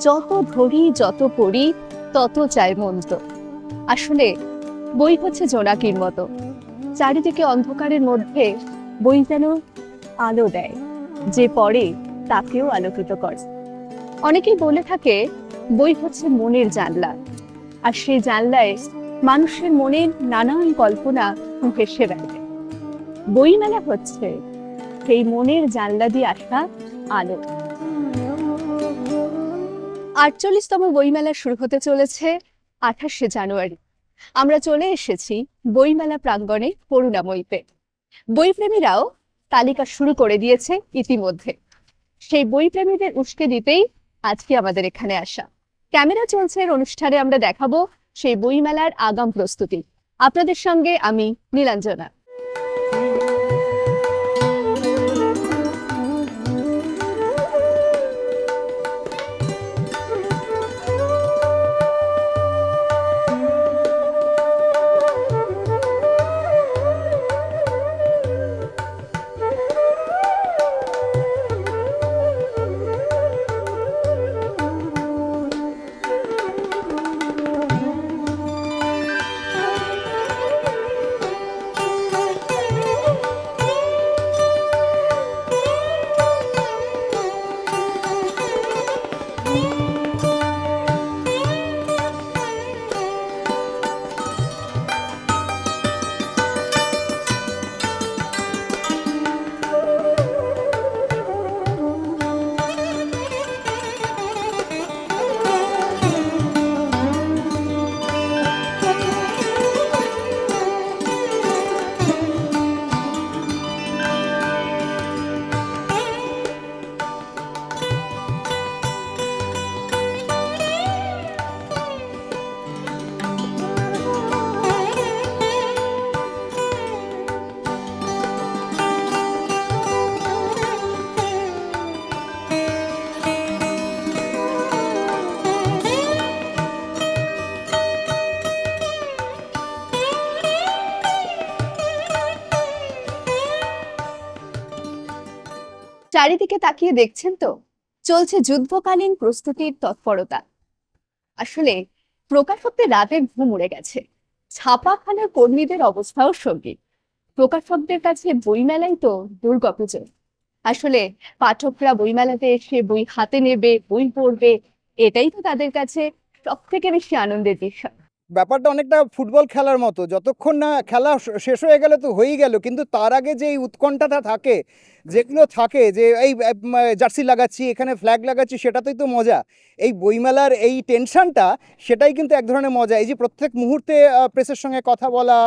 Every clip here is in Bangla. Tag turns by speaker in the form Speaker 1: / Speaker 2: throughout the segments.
Speaker 1: যত ধরি, যত পড়ি, তত চাই মন্ত্র। আসলে, বই হচ্ছে জোনাকির মতো। চারিদিকে অন্ধকারের মধ্যে বই যেন আলো দেয়। যে পড়ে, তাকেও আলোকিত করে। অনেকেই বলে থাকে, বই হচ্ছে মনের জানলা। আর সেই জানলায় মানুষের মনের নানান কল্পনা ভেসে বেড়ায়। বই মানে হচ্ছে সেই মনের জানলা দিয়ে আসা আলো। আটচল্লিশতম বইমেলা শুরু হতে চলেছে আঠাশে জানুয়ারি। আমরা চলে এসেছি বইমেলা প্রাঙ্গণে করুণাময়ীতে। বইপ্রেমীরাও তালিকা শুরু করে দিয়েছে ইতিমধ্যে। সেই বইপ্রেমীদের উস্কে দিতেই আজকে আমাদের এখানে আসা। ক্যামেরা চলছে এর অনুষ্ঠানে আমরা দেখাবো সেই বইমেলার আগাম প্রস্তুতি। আপনাদের সঙ্গে আমি নীলাঞ্জনা। চারিদিকে তাকিয়ে দেখছেন তো? চলছে যুদ্ধকালীন প্রস্তুতির তৎপরতা। আসলে প্রকাশকদের রাতের ঘুম উড়ে গেছে। ছাপাখানার কর্মীদের অবস্থাও সঙ্গী। প্রকাশকদের কাছে বইমেলাই তো দুর্গাপুজো আসলে পাঠকরা বইমেলাতে এসে বই হাতে নেবে, বই পড়বে, এটাই তো তাদের কাছে সব থেকে বেশি আনন্দের বিষয়।
Speaker 2: ব্যাপারটা অনেকটা ফুটবল খেলার মতো। যতক্ষণ না খেলা শেষ হয়ে গেলে তো হয়েই গেল। কিন্তু তার আগে যে এই উৎকণ্ঠাটা থাকে, যেগুলো থাকে, যে এই জার্সি লাগাচ্ছি, এখানে ফ্ল্যাগ লাগাচ্ছি, সেটাতেই তো মজা। এই বইমেলার এই টেনশনটা সেটাই কিন্তু এক ধরনের মজা। এই যে প্রত্যেক মুহূর্তে প্রেসের সঙ্গে কথা বলা,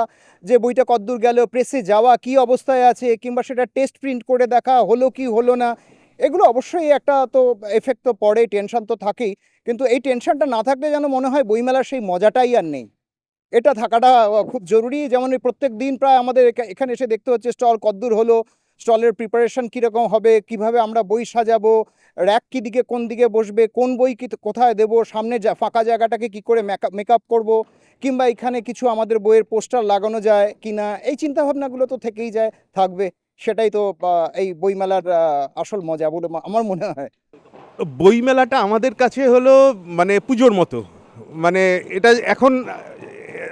Speaker 2: যে বইটা কদ্দূর গেল প্রেসে যাওয়া, কি অবস্থায় আছে, কিংবা সেটা টেস্ট প্রিন্ট করে দেখা, হলো কি হলো না এগুলো অবশ্যই একটা তো এফেক্ট তো পড়ে টেনশন তো থাকেই। কিন্তু এই টেনশনটা না থাকলে যেন মনে হয় বইমেলার সেই মজাটাই আর নেই। এটা থাকাটা খুব জরুরি। যেমন প্রত্যেক দিন প্রায় আমাদের এখা- এখানে এসে দেখতে হচ্ছে স্টল কদ্দূর হলো, স্টলের প্রিপারেশন কীরকম হবে, কীভাবে আমরা বই সাজাবো র্যাক কী দিকে কোন দিকে বসবে, কোন বই কি কোথায় দেবো, সামনে যা, ফাঁকা জায়গাটাকে কি করে মেকআপ করব, কিংবা এখানে কিছু আমাদের বইয়ের পোস্টার লাগানো যায় কি না এই চিন্তাভাবনাগুলো তো থেকেই যায়, থাকবে। সেটাই তো এই বইমেলার আসল মজা বলে আমার মনে হয়।
Speaker 3: বইমেলাটা আমাদের কাছে হলো মানে পুজোর মতো। মানে এটা এখন,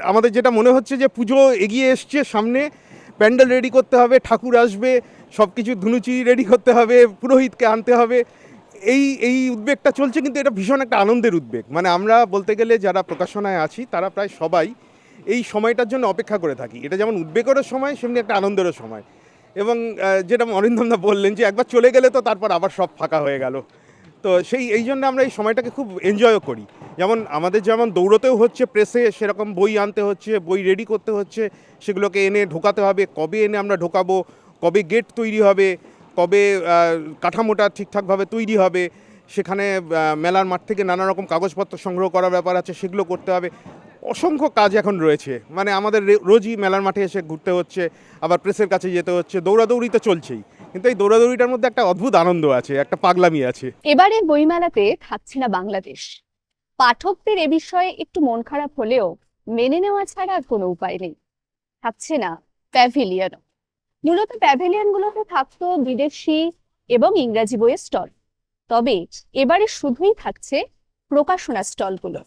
Speaker 3: আমাদের যেটা মনে হচ্ছে যে পুজো এগিয়ে এসছে সামনে, প্যান্ডেল রেডি করতে হবে, ঠাকুর আসবে সব কিছু ধুনুচি রেডি করতে হবে, পুরোহিতকে আনতে হবে। এই এই উদ্বেগটা চলছে কিন্তু এটা ভীষণ একটা আনন্দের উদ্বেগ। মানে আমরা বলতে গেলে যারা প্রকাশনায় আছি, তারা প্রায় সবাই এই সময়টার জন্য অপেক্ষা করে থাকি। এটা যেমন উদ্বেগেরও সময়, সেমনি একটা আনন্দেরও সময়। এবং যেটা অরিন্দমদা বললেন যে একবার চলে গেলে তো তারপর আবার সব ফাঁকা হয়ে গেল। তো সেই, এই জন্য আমরা এই সময়টাকে খুব এনজয়ও করি। যেমন আমাদের যেমন দৌড়তেও হচ্ছে প্রেসে সেরকম বই আনতে হচ্ছে, বই রেডি করতে হচ্ছে, সেগুলোকে এনে ঢোকাতে হবে, কবে এনে আমরা ঢোকাবো, কবে গেট তৈরি হবে, কবে কাঠামোটা ঠিকঠাকভাবে তৈরি হবে, সেখানে মেলার মাঠ থেকে নানা রকম কাগজপত্র সংগ্রহ করার ব্যাপার আছে, সেগুলো করতে হবে। অসংখ্য কাজ এখন রয়েছে। মানে আমাদের রোজই মেলার মাঠে এসে ঘুরতে হচ্ছে, আবার প্রেসের কাছে যেতে হচ্ছে, দৌড়াদৌড়ি তো চলছেই। কিন্তু এই দৌড়াদৌড়িটার মধ্যে একটা অদ্ভুত আনন্দ আছে, একটা পাগলামি আছে।
Speaker 1: এবারের বইমেলাতে থাকছে না বাংলাদেশ। পাঠকদের এ বিষয়ে একটু মন খারাপ হলেও মেনে নেওয়া ছাড়া আর কোনো উপায় নেই। থাকছে না প্যাভিলিয়ন। মূলত প্যাভিলিয়নগুলোতে থাকতো বিদেশি এবং ইংরাজি বইয়ের স্টল। তবে এবারে শুধুই থাকছে প্রকাশনা স্টলগুলো।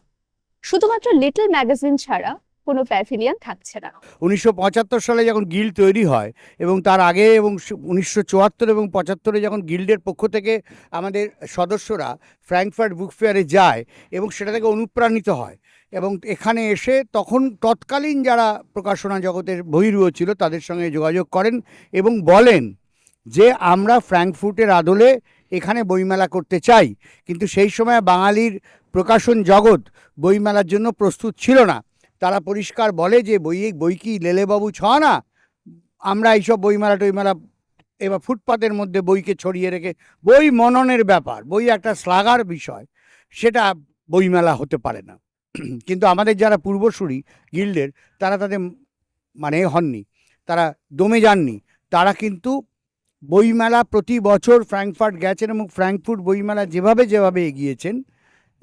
Speaker 1: শুধুমাত্র লিটল ম্যাগাজিন ছাড়া কোনো প্যাভিলিয়ন থাকছে না।
Speaker 4: উনিশশো পঁচাত্তর সালে যখন গিল্ড তৈরি হয় এবং তার আগে এবং উনিশশো চুয়াত্তর এবং পঁচাত্তরে যখন গিল্ডের পক্ষ থেকে আমাদের সদস্যরা ফ্র্যাঙ্কফার্ট বুক ফেয়ারে যায় এবং সেটা থেকে অনুপ্রাণিত হয় এবং এখানে এসে তখন তৎকালীন যারা প্রকাশনা জগতের বহির্ভূত ছিল তাদের সঙ্গে যোগাযোগ করেন এবং বলেন যে আমরা ফ্র্যাঙ্কফুটের আদলে এখানে বইমেলা করতে চাই। কিন্তু সেই সময় বাঙালির প্রকাশন জগৎ বইমেলার জন্য প্রস্তুত ছিল না। তারা পরিষ্কার বলে যে বই বই কি লেলেবাবু ছ না? আমরা এইসব বইমেলা টইমেলা এবার ফুটপাতের মধ্যে বইকে ছড়িয়ে রেখে, বই মননের ব্যাপার, বই একটা শ্লাঘার বিষয়, সেটা বইমেলা হতে পারে না। কিন্তু আমাদের যারা পূর্বসূরি গিল্ডের, তারা তাদের মানে হননি, তারা দমে যাননি। তারা কিন্তু বইমেলা প্রতি বছর ফ্র্যাঙ্কফার্ট গেছেন এবং ফ্র্যাঙ্কফুট বইমেলা যেভাবে যেভাবে এগিয়েছেন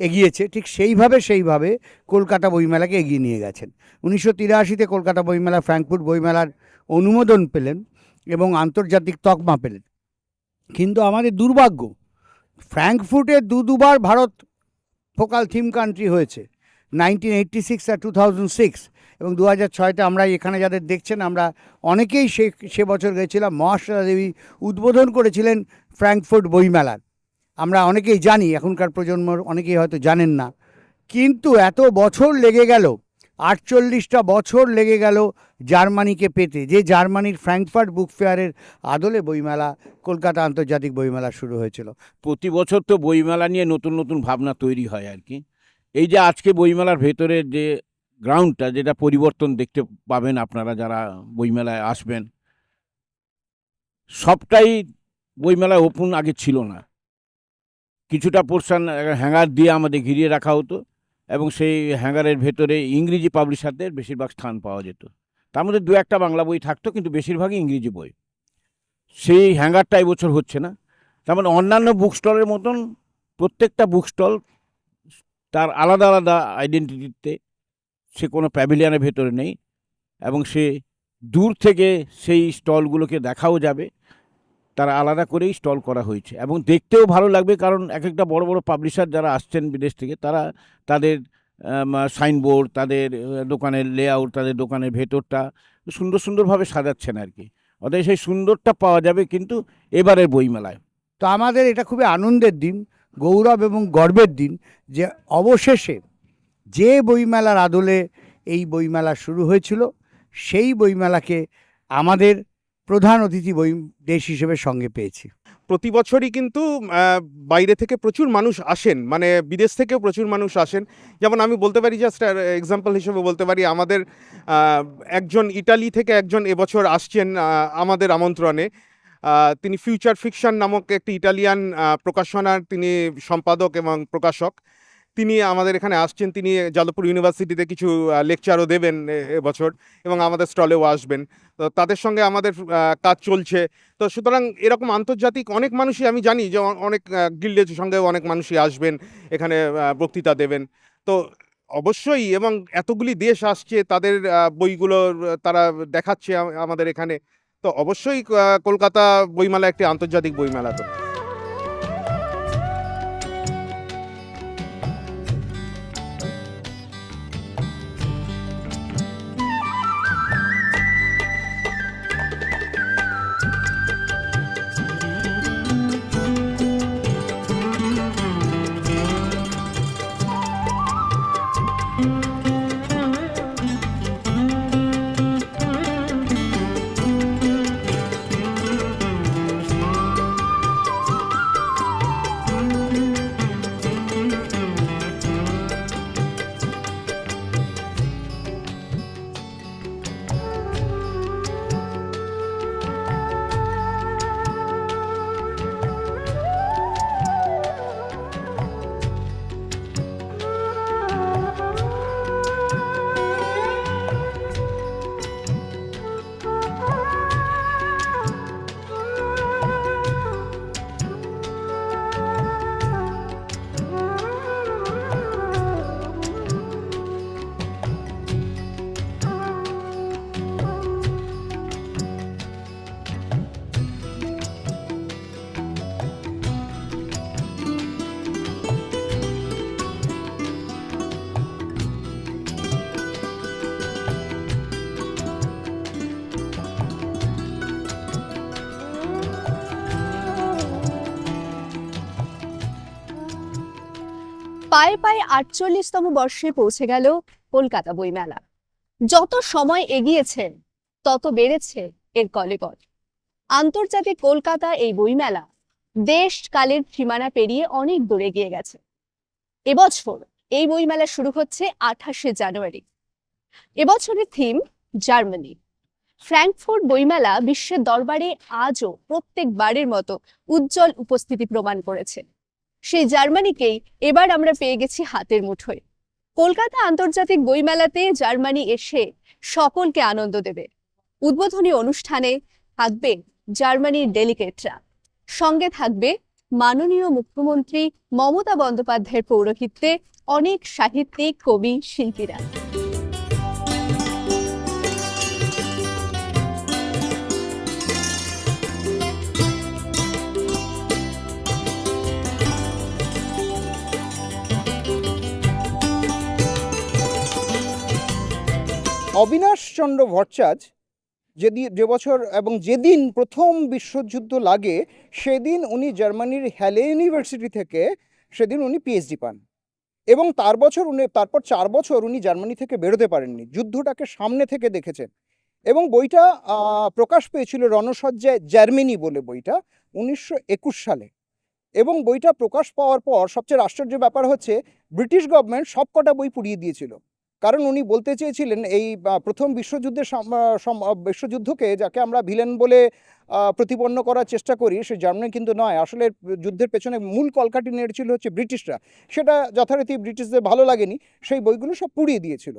Speaker 4: এগিয়েছে, ঠিক সেইভাবে সেইভাবে কলকাতা বইমেলাকে এগিয়ে নিয়ে গেছেন। উনিশশো তিরাশিতে কলকাতা বইমেলা ফ্র্যাঙ্কফুট বইমেলার অনুমোদন পেলেন এবং আন্তর্জাতিক তকমা পেলেন। কিন্তু আমাদের দুর্ভাগ্য ফ্র্যাঙ্কফুটে দু দুবার ভারত ফোকাল থিম কান্ট্রি হয়েছে, নাইনটিন এইট্টি সিক্স আর টু থাউজেন্ড সিক্স এবং দু হাজার ছয়তে আমরা এখানে যাদের দেখছেন, আমরা অনেকেই সে সে বছর গেছিলাম মহাশ্বেতা দেবী উদ্বোধন করেছিলেন ফ্র্যাঙ্কফুট বইমেলার। আমরা অনেকেই জানি, এখনকার প্রজন্মর অনেকেই হয়তো জানেন না, কিন্তু এত বছর লেগে গেল, আটচল্লিশটা বছর লেগে গেল জার্মানিকে পেতে, যে জার্মানির ফ্র্যাঙ্কফার্ট বুক ফেয়ারের আদলে বইমেলা, কলকাতা আন্তর্জাতিক বইমেলা শুরু হয়েছিল।
Speaker 5: প্রতি বছর তো বইমেলা নিয়ে নতুন নতুন ভাবনা তৈরি হয় আর কি। এই যে আজকে বইমেলার ভেতরে যে গ্রাউন্ডটা যেটা পরিবর্তন দেখতে পাবেন আপনারা যারা বইমেলায় আসবেন, সবটাই বইমেলায় ওপেন আগে ছিল না। কিছুটা পোর্শন হ্যাঙ্গার দিয়ে আমাদের ঘিরিয়ে রাখা হতো এবং সেই হ্যাঙ্গারের ভেতরে ইংরেজি পাবলিশারদের বেশিরভাগ স্থান পাওয়া যেত। তার মধ্যে দু একটা বাংলা বই থাকতো, কিন্তু বেশিরভাগই ইংরেজি বই। সেই হ্যাঙ্গারটা এবছর হচ্ছে না। তার মানে অন্যান্য বুক স্টলের মতন প্রত্যেকটা বুক স্টল তার আলাদা আলাদা আইডেন্টিটিতে সে কোনো প্যাভিলিয়নের ভেতরে নেই এবং সে দূর থেকে সেই স্টলগুলোকে দেখাও যাবে। তারা আলাদা করেই স্টল করা হয়েছে। এবং দেখতেও ভালো লাগবে কারণ এক একটা বড় বড় পাবলিশার যারা আসছেন বিদেশ থেকে, তারা তাদের সাইনবোর্ড তাদের দোকানের লেআউট তাদের দোকানের ভেতরটা সুন্দর, সুন্দরভাবে সাজাচ্ছেন আর কি। অতএব সেই সুন্দরটা পাওয়া যাবে কিন্তু এবারের বইমেলায়।
Speaker 4: তো আমাদের এটা খুবই আনন্দের দিন, গৌরব এবং গর্বের দিন যে অবশেষে যে বইমেলার আদলে এই বইমেলা শুরু হয়েছিল, সেই বইমেলাকে আমাদের প্রধান অতিথি বই দেশ হিসেবে সঙ্গে পেয়েছি।
Speaker 3: প্রতি বছরই কিন্তু বাইরে থেকে প্রচুর মানুষ আসেন মানে বিদেশ থেকেও প্রচুর মানুষ আসেন। যেমন আমি বলতে পারি জাস্ট এক্সাম্পল হিসেবে বলতে পারি, আমাদের একজন ইটালি থেকে একজন এবছর আসছেন আমাদের আমন্ত্রণে। তিনি ফিউচার ফিকশন নামক একটি ইটালিয়ান প্রকাশনার তিনি সম্পাদক এবং প্রকাশক। তিনি আমাদের এখানে আসছেন, তিনি যাদবপুর ইউনিভার্সিটিতে কিছু লেকচারও দেবেন এবছর এবং আমাদের স্টলেও আসবেন। তো তাদের সঙ্গে আমাদের কাজ চলছে। তো সুতরাং এরকম আন্তর্জাতিক অনেক মানুষই আমি জানি যে অনেক গিল্ডের সঙ্গে অনেক মানুষই আসবেন, এখানে বক্তৃতা দেবেন। তো অবশ্যই এবং এতগুলি দেশ আসছে, তাদের বইগুলো তারা দেখাচ্ছে আমাদের এখানে। তো অবশ্যই কলকাতা বইমেলা একটি আন্তর্জাতিক বইমেলা তো
Speaker 1: পায়ে পায়ে আটচল্লিশতম বর্ষে পৌঁছে গেল কলকাতা বইমেলা। যত সময় এগিয়েছে, তত বেড়েছে এর কলেবর আন্তর্জাতিক কলকাতা এই বইমেলা দেশ কালের সীমানা পেরিয়ে অনেক দূরে গিয়ে গেছে। এবছর এই বইমেলা শুরু হচ্ছে আঠাশে জানুয়ারি। এবছরের থিম জার্মানি। ফ্র্যাঙ্কফোর্ট বইমেলা বিশ্বের দরবারে আজও প্রত্যেকবারের মতো উজ্জ্বল উপস্থিতি প্রমাণ করেছে। সেই জার্মানিকেই এবার আমরা পেয়ে গেছি হাতের মুঠোয়। কলকাতা আন্তর্জাতিক বইমেলাতে জার্মানি এসে সকলকে আনন্দ দেবে। উদ্বোধনী অনুষ্ঠানে থাকবে জার্মানির ডেলিগেটরা। সঙ্গে থাকবে মাননীয় মুখ্যমন্ত্রী মমতা বন্দ্যোপাধ্যায়ের পৌরোহিত্যে অনেক সাহিত্যিক, কবি, শিল্পীরা।
Speaker 2: অবিনাশ চন্দ্র ভট্টাচার্য যেদিন যে বছর এবং যেদিন প্রথম বিশ্বযুদ্ধ লাগে, সেদিন উনি জার্মানির হ্যালে ইউনিভার্সিটি থেকে, সেদিন উনি পিএইচডি পান। এবং তার বছর উনি, তারপর চার বছর উনি জার্মানি থেকে বেরোতে পারেননি। যুদ্ধটাকে সামনে থেকে দেখেছেন। এবং বইটা প্রকাশ পেয়েছিল রণসজ্জায় জার্মানি বলে বইটা, উনিশশো একুশ সালে। এবং বইটা প্রকাশ পাওয়ার পর সবচেয়ে আশ্চর্য ব্যাপার হচ্ছে, ব্রিটিশ গভর্নমেন্ট সবকটা বই পুড়িয়ে দিয়েছিল। কারণ উনি বলতে চেয়েছিলেন এই প্রথম বিশ্বযুদ্ধের বিশ্বযুদ্ধকে যাকে আমরা ভিলেন বলে প্রতিপন্ন করার চেষ্টা করি সে জার্মানি কিন্তু নয়। আসলে যুদ্ধের পেছনে মূল কলকাটি নেড়েছিল হচ্ছে ব্রিটিশরা। সেটা যথারীতি ব্রিটিশদের ভালো লাগেনি। সেই বইগুলো সব পুড়িয়ে দিয়েছিল।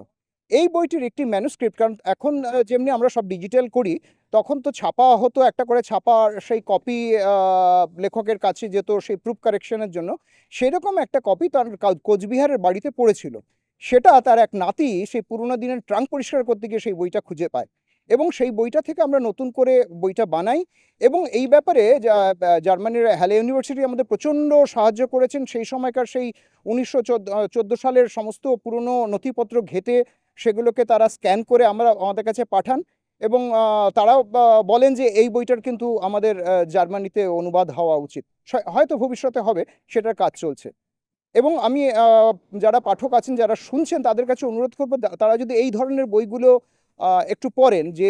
Speaker 2: এই বইটির একটি ম্যানুস্ক্রিপ্ট কারণ এখন যেমনি আমরা সব ডিজিটাল করি, তখন তো ছাপা হতো, একটা করে ছাপা সেই কপি লেখকের কাছে যেত সেই প্রুফ কারেকশনের জন্য। সেরকম একটা কপি তার কোচবিহারের বাড়িতে পড়েছিল। সেটা তার এক নাতি সেই পুরোনো দিনের ট্রাঙ্ক পরিষ্কার করতে গিয়ে সেই বইটা খুঁজে পায় এবং সেই বইটা থেকে আমরা নতুন করে বইটা বানাই এবং এই ব্যাপারে জার্মানির হ্যালে ইউনিভার্সিটি আমাদের প্রচণ্ড সাহায্য করেছেন। সেই সময়কার সেই উনিশশো চোদ্দ সালের সমস্ত পুরনো নথিপত্র ঘেটে সেগুলোকে তারা স্ক্যান করে আমরা আমাদের কাছে পাঠান এবং তারাও বলেন যে এই বইটার কিন্তু আমাদের জার্মানিতে অনুবাদ হওয়া উচিত। হয়তো ভবিষ্যতে হবে, সেটার কাজ চলছে। এবং আমি যারা পাঠক আছেন, যারা শুনছেন, তাদের কাছে অনুরোধ করব তারা যদি এই ধরনের বইগুলো একটু পড়েন যে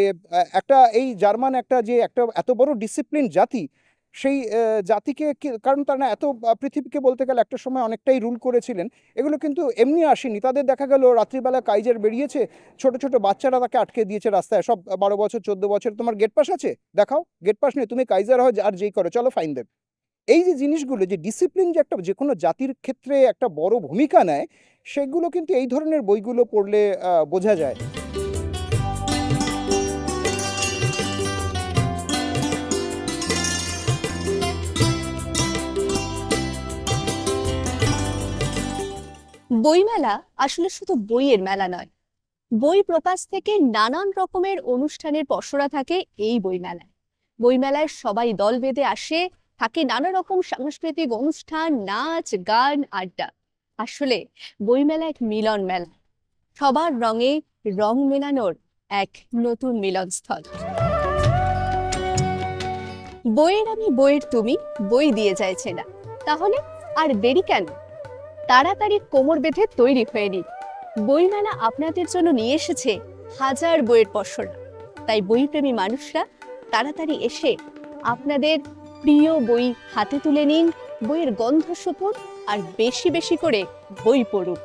Speaker 2: একটা এই জার্মান একটা যে, একটা এত বড় ডিসিপ্লিন জাতি, সেই জাতিকে কারণ তারা এত পৃথিবীকে বলতে গেলে একটা সময় অনেকটাই রুল করেছিলেন। এগুলো কিন্তু এমনি আসেনি। তাদের দেখা গেল, রাত্রিবেলা কাইজার বেরিয়েছে, ছোট ছোট বাচ্চারা তাকে আটকে দিয়েছে রাস্তায়। সব বারো বছর, চোদ্দ বছর, তোমার গেট পাস আছে? দেখাও, গেট পাস নেই, তুমি কাইজার হও, আর যেই করো, চলো ফাইন দেব এই যে জিনিসগুলো, যে ডিসিপ্লিন যে একটা যে কোনো জাতির ক্ষেত্রে একটা বড় ভূমিকা নেয়, সেগুলো কিন্তু এই ধরনের বইগুলো পড়লে বোঝা যায়।
Speaker 1: বইমেলা আসলে শুধু বইয়ের মেলা নয়, বই প্রকাশ থেকে নানান রকমের অনুষ্ঠানের পসরা থাকে এই বইমেলায়। বইমেলায় সবাই দল বেঁধে আসে থাকে নানা রকম সাংস্কৃতিক অনুষ্ঠান, নাচ, গান, আড্ডা। আসলে বইমেলা এক মিলন মেলা। সবার রঙে রং মেলানোর এক নতুন মিলনস্থল। বইয়ের আমি বইয়ের তুমি, বই দিয়ে যাইছে না। তাহলে আর দেরি কেন? তাড়াতাড়ি কোমর বেঁধে তৈরি হয়ে নিন। বইমেলা আপনাদের জন্য নিয়ে এসেছে হাজার বইয়ের পসরা। তাই বইপ্রেমী মানুষরা তাড়াতাড়ি এসে আপনাদের প্রিয় বই হাতে তুলে নিন বইয়ের গন্ধ শুকুন আর বেশি বেশি করে বই পড়ুন।